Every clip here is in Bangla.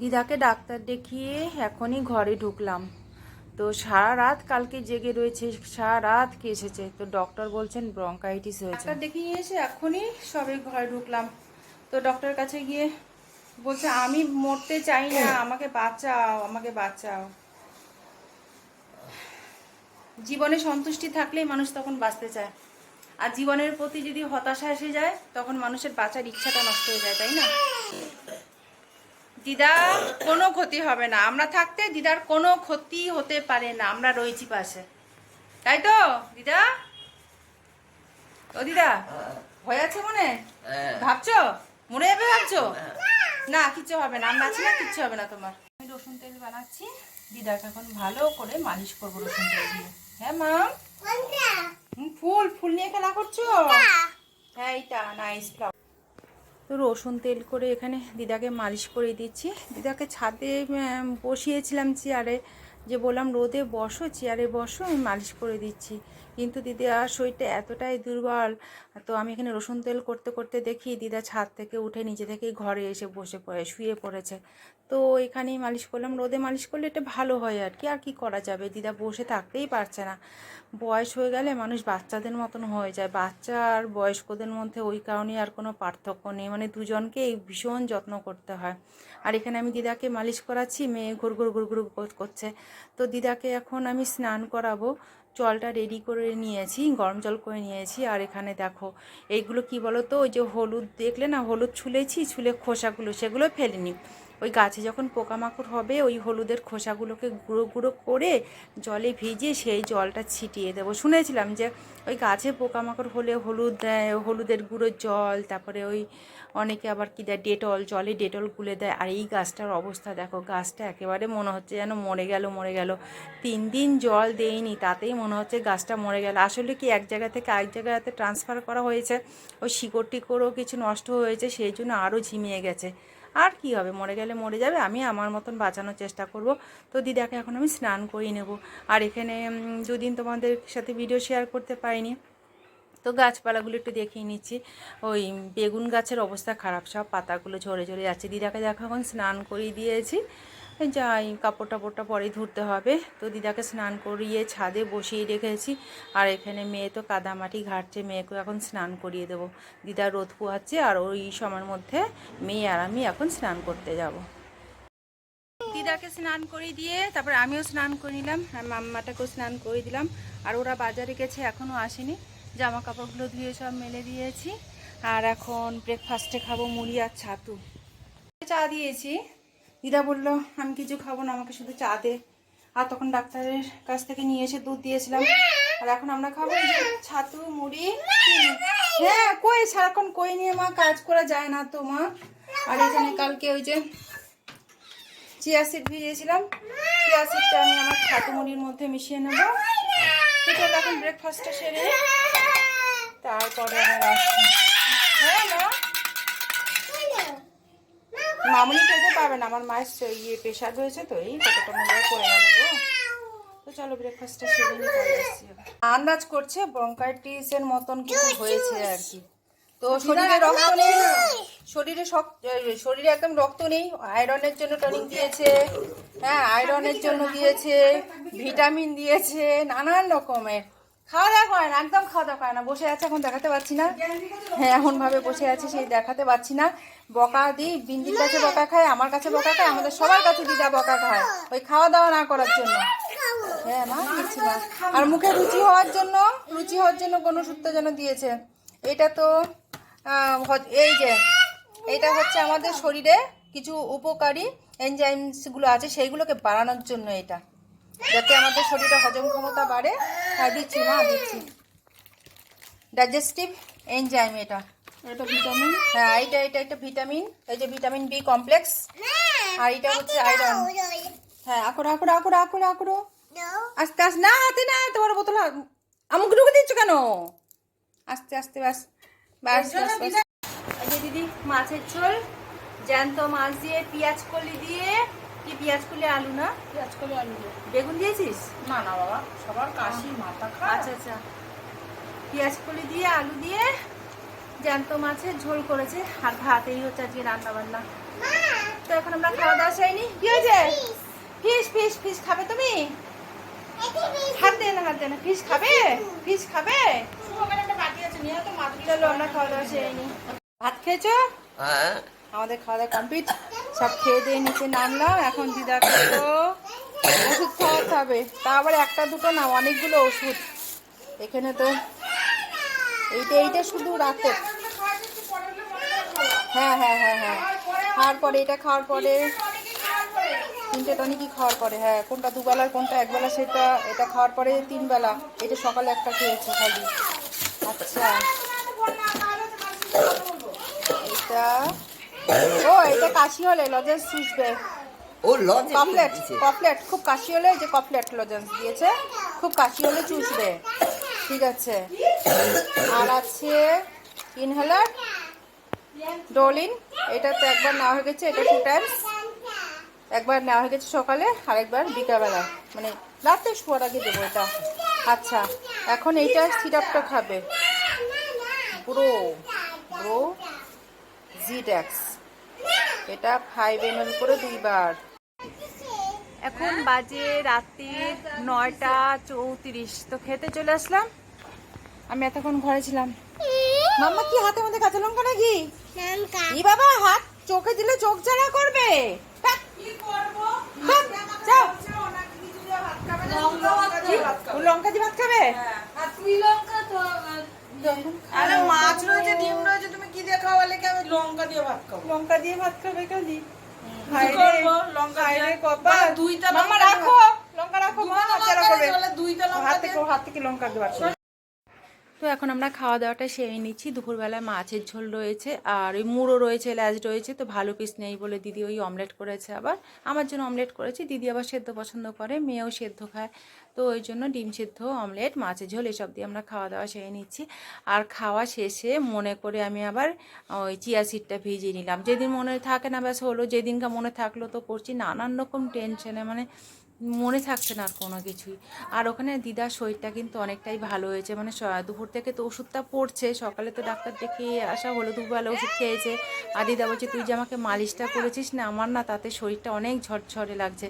দিদাকে ডাক্তার দেখিয়ে এখনই ঘরে ঢুকলাম। তো সারা রাত কালকে জেগে রয়েছে, সারা রাত কেসেছে তো ডক্টর বলছেন ব্রঙ্কাইটিস হয়েছে। ডাক্তার দেখিয়ে এসে এখনই সবে ঘরে ঢুকলাম। তো ডক্টরের কাছে গিয়ে বলছে, আমি মরতে চাই না, আমাকে বাঁচাও আমাকে বাঁচাও। জীবনে সন্তুষ্টি থাকলেই মানুষ তখন বাঁচতে চায়। আর জীবনের প্রতি যদি হতাশা এসে যায়, তখন মানুষের বাঁচার ইচ্ছাটা নষ্ট হয়ে যায়, তাই না? দিদা কোনো ক্ষতি হবে না। আমরা থাকতে দিদার কোনো ক্ষতি হতে পারে না। আমরা রয়েছি পাশে। তাই তো দিদা? ও দিদা ভয় আছে মনে? ভাবছ? মনে যাবে ভাবছ? না কিচ্ছু হবে না। আমরা আছি না কিচ্ছু হবে না তোমার। আমি রসুন তেল বানাচ্ছি। দিদাকে এখন ভালো করে মালিশ করব রসুন তেল দিয়ে। হ্যাঁ মা হুম, ফুল ফুল নিয়ে খেলা করছ? হ্যাঁ এইটা নাইস ফ্লাওয়ার তো রসুন তেল করে এখানে দিদাকে মালিশ করে দিচ্ছি। দিদাকে ছাদে বসিয়েছিলাম চেয়ারে। যে বললাম, রোদে বসো, চেয়ারে বসো, আমি মালিশ করে দিচ্ছি। কিন্তু দিদার শরীরটা এতটাই দুর্বল। তো আমি এখানে রসুন তেল করতে করতে দেখি, দিদা ছাদ থেকে উঠে নিজে থেকেই ঘরে এসে বসে পড়ে, শুয়ে পড়েছে। তো এখানেই মালিশ করলাম, রোদে মালিশ করলে এটা ভালো হয় আর কি আর কি করা যাবে? দিদা বসে থাকতেই পারছে না। বয়স হয়ে গেলে মানুষ বাচ্চাদের মতন হয়ে যায়। বাচ্চা আর বয়স্কদের মধ্যে ওই কারণে আর কোনো পার্থক্য নেই। মানে দুজনকেই ভীষণ যত্ন করতে হয়। আর এখানে আমি দিদাকে মালিশ করাচ্ছি, মেয়ে ঘুর ঘুর ঘুর ঘুর করছে। তো দিদাকে এখন আমি স্নান করাবো। জলটা রেডি করে নিয়েছি, গরম জল করে নিয়েছি। আর এখানে দেখো, এইগুলো কি বলো তো ওই যে হলুদ দেখলে না, হলুদ ছুলেছি, ছুলে খোসাগুলো সেগুলো ফেলিনি। ওই গাছে যখন পোকামাকড় হবে, ওই হলুদের খোসাগুলোকে গুঁড়ো গুঁড়ো করে জলে ভিজিয়ে সেই জলটা ছিটিয়ে দেবো। শুনেছিলাম যে ওই গাছে পোকামাকড় হলে হলুদ দেয় হলুদের গুঁড়োর জল, তারপরে ওই অনেকে আবার কী দেয়, ডেটল, জলে ডেটল গুলে দেয়। আর এই গাছটার অবস্থা দেখো, গাছটা একেবারে মনে হচ্ছে যেন মরে গেল মরে গেল। তিন দিন জল দেয়নি তাতেই মনে হচ্ছে গাছটা মরে গেল। আসলে কি এক জায়গা থেকে আরেক জায়গাতে ট্রান্সফার করা হয়েছে, ওই শিকড় টিকড়ও কিছু নষ্ট হয়েছে, সেই জন্য আরও ঝিমিয়ে গেছে। আর কি হবে? মরে গেলে মরে যাবে, আমি আমার মতন বাঁচানোর চেষ্টা করব। তো দিদাকে এখন আমি স্নান করিয়ে নেব। আর এখানে দুদিন তোমাদের সাথে ভিডিও শেয়ার করতে পারিনি। তো গাছপালাগুলো একটু দেখিয়ে নিচ্ছি। ওই বেগুন গাছের অবস্থা খারাপ, সব পাতাগুলো ঝরে ঝরে যাচ্ছে। দিদাকে দেখো, এখন স্নান করিয়ে দিয়েছি। যাই কাপড় টাপড়টা পরেই ধুতে হবে। তো দিদাকে স্নান করিয়ে ছাদে বসিয়ে রেখেছি। আর এখানে মেয়ে তো কাদামাটি ঘাটছে, মেয়েকে এখন স্নান করিয়ে দেবো। দিদা রোদ পোহাচ্ছে, আর ওই সময়ের মধ্যে মেয়ে আর আমি এখন স্নান করতে যাব। দিদাকে স্নান করিয়ে দিয়ে তারপর আমিও স্নান করে নিলাম, আর মাম্মাটাকেও স্নান করে দিলাম। আর ওরা বাজারে গেছে এখনও আসেনি। জামা কাপড়গুলো ধুয়ে সব মেলে দিয়েছি। আর এখন ব্রেকফাস্টে খাব মুড়ি আর ছাতু। চা দিয়েছি। দিদা বলল, আমি কিছু খাব না, আমাকে শুধু চা দে। আর তখন ডাক্তারের কাছ থেকে নিয়ে এসে দুধ দিয়েছিলাম। আর এখন আমরা খাব ছাতু, মুড়ি হ্যাঁ কই? সারাক্ষণ কই নিয়ে মা কাজ করা যায় না তো মা? আর এখানে কালকে ওই যে চিয়া সিড ভিজিয়েছিলাম। চিয়া আমি আমার ছাতু, মুড়ির মধ্যে মিশিয়ে নেব। এখন ব্রেকফাস্টটা সেরে তারপরে আসছি। হ্যাঁ মা? মামুনি খেতে পারবে না আমার মায়ের ইয়ে প্রেশার রয়েছে তো এই কতটা মনে করে গো তো চলো ব্রেকফাস্টটা সেরে নিয়ে আন্দাজ করছে ব্রঙ্কাইটিসের মতন কিছু হয়েছে আর কি। তো শরীরে রক্ত নেই শরীরে শরীরে একদম রক্ত নেই আয়রনের জন্য টনিক দিয়েছে হ্যাঁ আয়রনের জন্য দিয়েছে ভিটামিন দিয়েছে নানান রকমের। খাওয়া দাওয়া করে না একদম খাওয়া দাওয়া করে না। বসে আছে, এখন দেখাতে পাচ্ছি না। হ্যাঁ এমন ভাবে বসে আছে, সেই দেখাতে পাচ্ছি না। বকা দিই, বিন্দির কাছে বকা খায় আমার কাছে বকা খায় আমাদের সবার কাছে দিদা বকা খায়, ওই খাওয়া দাওয়া না করার জন্য। হ্যাঁ মা, দিচ্ছি, মা। আর মুখে রুচি হওয়ার জন্য, রুচি হওয়ার জন্য কোনো সূত্র যেন দিয়েছে। এটা তো এই যে, এটা হচ্ছে আমাদের শরীরে কিছু উপকারী এনজাইমসগুলো আছে, সেইগুলোকে বাড়ানোর জন্য এটা। যাতে আমাদের শরীরে হজম ক্ষমতা বাড়ে হ্যাঁ দিচ্ছি মা দিচ্ছি। ডাইজেস্টিভ এনজাইম এটা। এটা ভিটামিন হ্যাঁ এইটা এটা একটা ভিটামিন এই যে ভিটামিন বি কমপ্লেক্স আর এটা হচ্ছে আয়রন হ্যাঁ আকড়ো আকড়ো আকড়ো আকড়ো আকড়ো আস্তে আস্তে না হাতে না তোমার বোতল আমুক ঢুকে দিচ্ছ কেন? আস্তে আস্তে ব্যাস ব্যাস ব্যাস ব্যাস। দিদি মাছের ঝোল। জ্যান্ত মাছ দিয়ে পেঁয়াজ কলি দিয়ে কি পেঁয়াজ কলি আলু না? পেঁয়াজ করে আলু দিয়ে। বেগুন দিয়েছিস? না না বাবা সবার কাশি মাথা খারাপ। আচ্ছা আচ্ছা। পেঁয়াজ কলি দিয়ে আলু দিয়ে জ্যান্ত মাছের ঝোল করেছে আর ভাতেই হচ্ছে আজকে রান্না বান্না তো এখন আমরা খাওয়া দাওয়া সেরেনি কি হয়েছে? ফিশ ফিশ ফিশ খাবে তুমি? হাত দে না হাত দে না। ফিশ খাবে? ফিশ খাবে? ওখানে একটা বাটি আছে নিয়ে চলো আমরা খাওয়া দাওয়া সেরে ভাত খেয়েছো? হ্যাঁ। আমাদের খাওয়া দাওয়া কমপ্লিট। সব খেয়ে দিয়ে নিচে নামলাম। এখন দিদাকে তো ওষুধ খাওয়াতে হবে। তা আবার একটা দুটো না, অনেকগুলো ওষুধ। এখানে তো এইটা এইটা শুধু রাতে। হ্যাঁ হ্যাঁ হ্যাঁ হ্যাঁ। খাওয়ার পরে, এটা খাওয়ার পরে, তিনটে টনিকই খাওয়ার পরে হ্যাঁ কোনটা দুবেলার কোনটা একবেলা সেটা, এটা খাওয়ার পরে তিন বেলা এটা সকালে একটা খেয়েছে খালি। আচ্ছা। এটা ও এটা কাশি হলে লজেন্স চুষবে ও লজে কপলেট কপলেট খুব কাশি হলে যে কপলেট লজেন্স দিয়েছে খুব কাশি হলে চুষবে। ঠিক আছে। আর আছে ইনহেলার ডোলিন এটা তো একবার নেওয়া হয়ে গেছে এটা টু টাইমস একবার নেওয়া হয়ে গেছে সকালে আর একবার বিকালবেলা। মানে রাতে শোয়ার আগে দেবো এটা। আচ্ছা এখন এইটা সিরাপটা খাবে। ব্রো ব্রো জিড্যাক্স এটা ফাইভ এম এল করে দুইবার। এখন বাজে রাত্রি নয়টা চৌত্রিশ। তো খেতে চলে আসলাম। আমি এতক্ষণ ঘরে ছিলাম। মাম্মা কি হাতের মধ্যে কাঁচা লঙ্কা নাকি? ই বাবা হাত চোখে দিলে চোখ জ্বালা করবে। যাও। ও লঙ্কা দিয়ে ভাত খাবে। আরে মাছ রয়েছে ডিম রয়েছে তুমি কি দিয়ে খাওয়ালে কি আমি লঙ্কা দিয়ে ভাত খাব। লঙ্কা দিয়ে ভাত খাবে কালি লঙ্কা। মানে লঙ্কা রাখো। লঙ্কা রাখো মা হাতে দুইটা লঙ্কা হাত থেকে হাত থেকে লঙ্কা দেওয়ার তো এখন আমরা খাওয়া দাওয়াটা সেরে নিচ্ছি। দুপুরবেলায় মাছের ঝোল রয়েছে আর ওই মুড়ো রয়েছে ল্যাজ রয়েছে। তো ভালো পিস নেই বলে দিদি ওই অমলেট করেছে আবার। আমার জন্য অমলেট করেছি, দিদি আবার সেদ্ধ পছন্দ করে, মেয়েও সেদ্ধ খায়। তো ওই জন্য ডিম সেদ্ধ, অমলেট, মাছের ঝোল এসব দিয়ে আমরা খাওয়া দাওয়া সেরে নিচ্ছি। আর খাওয়া শেষে মনে করে আমি আবার ওই চিয়া সিডটা ভিজিয়ে নিলাম। যেদিন মনে থাকে না, ব্যাস হলো। যেদিনকা মনে থাকল তো করছি। নানান রকম টেনশনে মানে মনে থাকছে না আর কোনো কিছুই। আর ওখানে দিদার শরীরটা কিন্তু অনেকটাই ভালো হয়েছে। মানে দুপুর থেকে তো ওষুধটা পড়ছে। সকালে তো ডাক্তার দেখিয়ে আসা হলো দুবেলা ওষুধ খেয়েছে। আর দিদা বলছে, তুই যে আমাকে মালিশটা করেছিস না, আমার না তাতে শরীরটা অনেক ঝরঝরে লাগছে।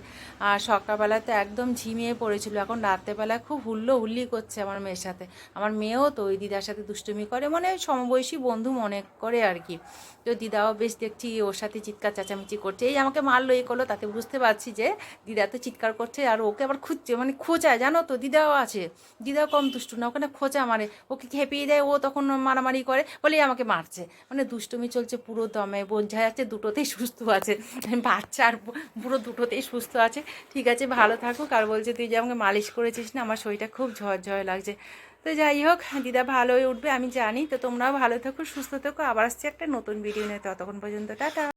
আর সকালবেলা তো একদম ঝিমিয়ে পড়েছিল। এখন রাত্রেবেলা খুব হুল্লো হুল্লি করছে আমার মেয়ের সাথে। আমার মেয়েও তো ওই দিদার সাথে দুষ্টুমি করে। মানে সমবয়সী বন্ধু মনে করে আর কি। তো দিদাও বেশ দেখছি, ওর সাথে চিৎকার, চেঁচামেচি করছে। এই আমাকে মারলো এই করল, তাতে বুঝতে পারছি যে দিদা তো চিৎকার করছে আর ওকে আবার খুঁজছে মানে খোঁচায় জানো তো? দিদাও আছে। দিদাও কম দুষ্টু না ওখানে খোঁচা মারে ওকে খেপিয়ে দেয়? ও তখন মারামারি করে, বলেই আমাকে মারছে। মানে দুষ্টুমি চলছে পুরো দমে বোঝা যাচ্ছে, দুটোতেই সুস্থ আছে। বাচ্চা আর বুড়ো দুটোতেই সুস্থ আছে। ঠিক আছে, ভালো থাকুক। আর বলছে, তুই যে আমাকে মালিশ করেছিস না, আমার শরীরটা খুব ঝরঝরে লাগছে। তো যাই হোক, দিদা ভালোই উঠবে, আমি জানি। তো তোমরাও ভালো থাকো, সুস্থ থাকো। আবার আসছে একটা নতুন ভিডিও নিয়ে, ততক্ষণ পর্যন্ত, টাটা।